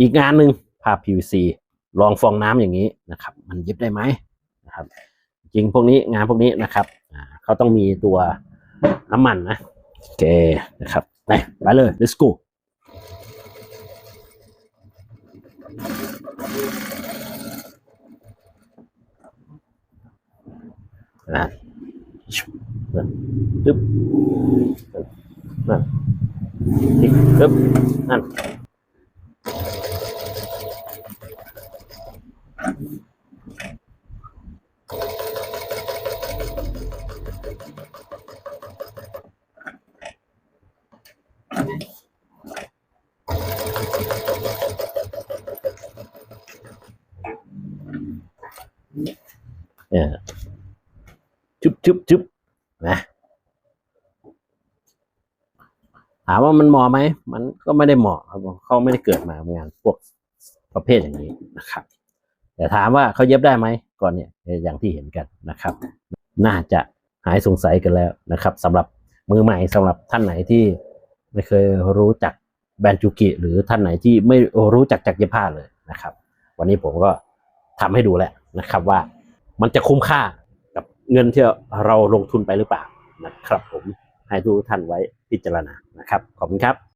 อีกงานหนึ่งผ้า PVC รองฟองน้ำอย่างนี้นะครับ มันเย็บได้ไหมนะครับ จริงพวกนี้งานพวกนี้นะครับเขาต้องมีตัวน้ำมันนะโอเคนะครับไปไปเลย let's go นะชุบนั่นปึ๊บนั่นนี่ปึ๊บนั่นเนี่ย จุบจุบจุบนะถามว่ามันเหมาะไหม มันก็ไม่ได้เหมาะครับเขาไม่ได้เกิดมาเหมือนกันพวกประเภทอย่างนี้นะครับ แต่ถามว่าเขาเย็บได้ไหมก่อนเนี่ยอย่างที่เห็นกันนะครับ น่าจะหายสงสัยกันแล้วนะครับสำหรับมือใหม่สำหรับท่านไหนที่ ไม่เคยรู้จักแบนจูกิ หรือท่านไหนที่ไม่รู้จักจักรเย็บผ้าเลยนะครับ วันนี้ผมก็ทำให้ดูแหละนะครับว่ามันจะคุ้มค่ากับเงินที่เราลงทุนไปหรือเปล่านะครับ ผมให้ทุกท่านไว้พิจารณานะครับขอบคุณครับ